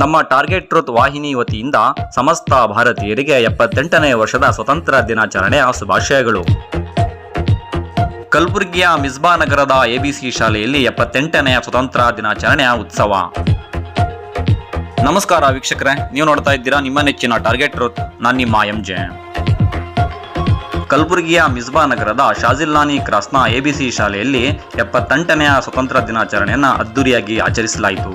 ನಮ್ಮ target truth ವಾಹಿನಿ ವತಿಯಿಂದ ಸಮಸ್ತ ಭಾರತೀಯರಿಗೆ ಎಪ್ಪತ್ತೆಂಟನೇ ವರ್ಷದ ಸ್ವತಂತ್ರ ದಿನಾಚರಣೆಯ ಶುಭಾಶಯಗಳು. ಕಲಬುರಗಿಯ ಮಿಸ್ಬಾ ನಗರದ ಎಬಿಸಿ ಶಾಲೆಯಲ್ಲಿ ಎಪ್ಪತ್ತೆಂಟನೆಯ ಸ್ವತಂತ್ರ ದಿನಾಚರಣೆಯ ಉತ್ಸವ. ನಮಸ್ಕಾರ ವೀಕ್ಷಕರೇ, ನೀವು ನೋಡ್ತಾ ಇದ್ದೀರಾ ನಿಮ್ಮ ನೆಚ್ಚಿನ ಟಾರ್ಗೆಟ್ ಟ್ರೂತ್, ನಾನು ನಿಮ್ಮ ಎಂ ಜೆ. ಕಲಬುರಗಿಯ ಮಿಸ್ಬಾ ನಗರದ ಶಾಜಿಲ್ಲಾನಿ ಕ್ರಾಸ್ನ ಎಬಿಸಿ ಶಾಲೆಯಲ್ಲಿ ಎಪ್ಪತ್ತೆಂಟನೆಯ ಸ್ವತಂತ್ರ ದಿನಾಚರಣೆಯನ್ನು ಅದ್ದೂರಿಯಾಗಿ ಆಚರಿಸಲಾಯಿತು.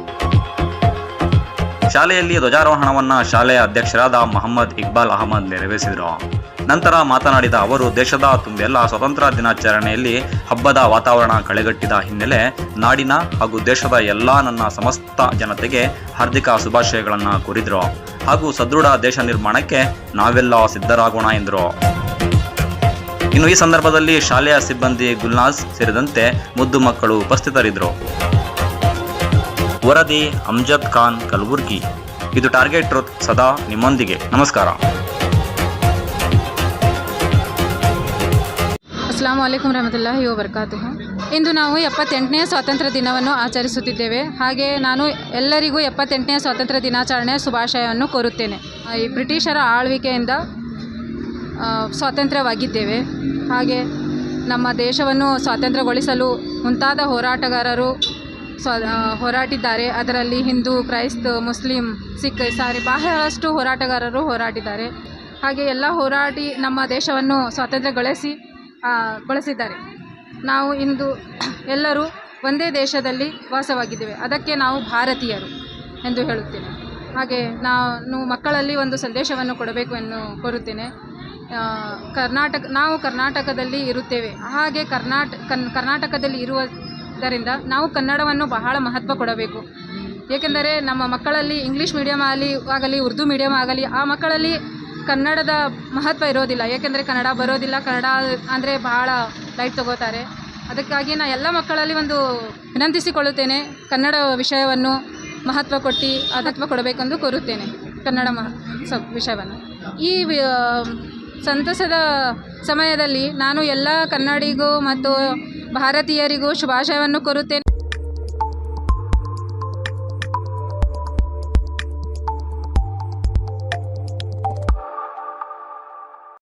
ಶಾಲೆಯಲ್ಲಿ ಧ್ವಜಾರೋಹಣವನ್ನು ಶಾಲೆಯ ಅಧ್ಯಕ್ಷರಾದ ಮೊಹಮ್ಮದ್ ಇಕ್ಬಾಲ್ ಅಹಮದ್ ನೆರವೇರಿಸಿದರು. ನಂತರ ಮಾತನಾಡಿದ ಅವರು, ದೇಶದ ತುಂಬೆಲ್ಲ ಸ್ವತಂತ್ರ ದಿನಾಚರಣೆಯಲ್ಲಿ ಹಬ್ಬದ ವಾತಾವರಣ ಕಳೆಗಟ್ಟಿದ ಹಿನ್ನೆಲೆ ನಾಡಿನ ಹಾಗೂ ದೇಶದ ಎಲ್ಲ ನನ್ನ ಸಮಸ್ತ ಜನತೆಗೆ ಹಾರ್ದಿಕ ಶುಭಾಶಯಗಳನ್ನು ಕೋರಿದರು. ಹಾಗೂ ಸದೃಢ ದೇಶ ನಿರ್ಮಾಣಕ್ಕೆ ನಾವೆಲ್ಲ ಸಿದ್ಧರಾಗೋಣ ಎಂದರು. ಇನ್ನು ಈ ಸಂದರ್ಭದಲ್ಲಿ ಶಾಲೆಯ ಸಿಬ್ಬಂದಿ ಗುಲ್ನಾಸ್ ಸೇರಿದಂತೆ ಮುದ್ದು ಮಕ್ಕಳು ಉಪಸ್ಥಿತರಿದ್ದರು. ವರದಿ ಅಮ್ಜದ್ ಖಾನ್ ಕಲಬುರ್ಗಿ. ಇದು ಟಾರ್ಗೆಟ್ ಟ್ರೂತ್ ಸದಾ ನಿಮ್ಮೊಂದಿಗೆ. ನಮಸ್ಕಾರ. ಅಸ್ಲಾಂ ವಲೈಕುಮ್ ರಹಮತುಲ್ಲಾಹಿ ವಬರ್ಕಾತುಹು ಇಂದು ನಾವು ಎಪ್ಪತ್ತೆಂಟನೇ ಸ್ವಾತಂತ್ರ್ಯ ದಿನವನ್ನು ಆಚರಿಸುತ್ತಿದ್ದೇವೆ. ಹಾಗೆ ನಾನು ಎಲ್ಲರಿಗೂ ಎಪ್ಪತ್ತೆಂಟನೇ ಸ್ವಾತಂತ್ರ್ಯ ದಿನಾಚರಣೆಯ ಶುಭಾಶಯವನ್ನು ಕೋರುತ್ತೇನೆ. ಈ ಬ್ರಿಟಿಷರ ಆಳ್ವಿಕೆಯಿಂದ ಸ್ವಾತಂತ್ರ್ಯವಾಗಿದ್ದೇವೆ. ಹಾಗೆ ನಮ್ಮ ದೇಶವನ್ನು ಸ್ವಾತಂತ್ರ್ಯಗೊಳಿಸಲು ಮುಂತಾದ ಹೋರಾಟಗಾರರು ಹೋರಾಟಿದ್ದಾರೆ. ಅದರಲ್ಲಿ ಹಿಂದೂ, ಕ್ರೈಸ್ತ, ಮುಸ್ಲಿಂ, ಸಿಖ್ ಸಾರಿ ಬಹಳಷ್ಟು ಹೋರಾಟಗಾರರು ಹೋರಾಟಿದ್ದಾರೆ. ಹಾಗೆ ಎಲ್ಲ ಹೋರಾಟಿ ನಮ್ಮ ದೇಶವನ್ನು ಸ್ವಾತಂತ್ರ್ಯಗೊಳಿಸಿ ಬಳಸಿದ್ದಾರೆ. ನಾವು ಇಂದು ಎಲ್ಲರೂ ಒಂದೇ ದೇಶದಲ್ಲಿ ವಾಸವಾಗಿದ್ದೇವೆ. ಅದಕ್ಕೆ ನಾವು ಭಾರತೀಯರು ಎಂದು ಹೇಳುತ್ತೇನೆ. ಹಾಗೆ ನಾನು ಮಕ್ಕಳಲ್ಲಿ ಒಂದು ಸಂದೇಶವನ್ನು ಕೊಡಬೇಕು ಎಂದು ಕೋರುತ್ತೇನೆ. ಕರ್ನಾಟಕ ನಾವು ಕರ್ನಾಟಕದಲ್ಲಿ ಇರುತ್ತೇವೆ. ಹಾಗೆ ಕರ್ನಾಟ ಕರ್ನಾಟಕದಲ್ಲಿ ಕರ್ನಾಟಕದಲ್ಲಿ ಇರುವುದರಿಂದ ನಾವು ಕನ್ನಡವನ್ನು ಬಹಳ ಮಹತ್ವ ಕೊಡಬೇಕು. ಏಕೆಂದರೆ ನಮ್ಮ ಮಕ್ಕಳಲ್ಲಿ ಇಂಗ್ಲೀಷ್ ಮೀಡಿಯಮ್ ಆಗಲಿ ಆಗಲಿ, ಉರ್ದು ಮೀಡಿಯಮ್ ಆಗಲಿ, ಆ ಮಕ್ಕಳಲ್ಲಿ ಕನ್ನಡದ ಮಹತ್ವ ಇರೋದಿಲ್ಲ. ಏಕೆಂದರೆ ಕನ್ನಡ ಬರೋದಿಲ್ಲ, ಕನ್ನಡ ಅಂದರೆ ಬಹಳ ಲೈಟ್ ತಗೋತಾರೆ. ಅದಕ್ಕಾಗಿ ನಾ ಎಲ್ಲ ಮಕ್ಕಳಲ್ಲಿ ಒಂದು ವಿನಂತಿಸಿಕೊಳ್ಳುತ್ತೇನೆ, ಕನ್ನಡ ವಿಷಯವನ್ನು ಮಹತ್ವ ಕೊಟ್ಟು ಮಹತ್ವ ಕೊಡಬೇಕೆಂದು ಕೋರುತ್ತೇನೆ. ಕನ್ನಡ ಮಹ ಸ ವಿಷಯವನ್ನು. ಈ ಸಂತಸದ ಸಮಯದಲ್ಲಿ ನಾನು ಎಲ್ಲ ಕನ್ನಡಿಗೂ ಮತ್ತು ಭಾರತೀಯರಿಗೂ ಶುಭಾಶಯವನ್ನು ಕೋರುತ್ತೇನೆ.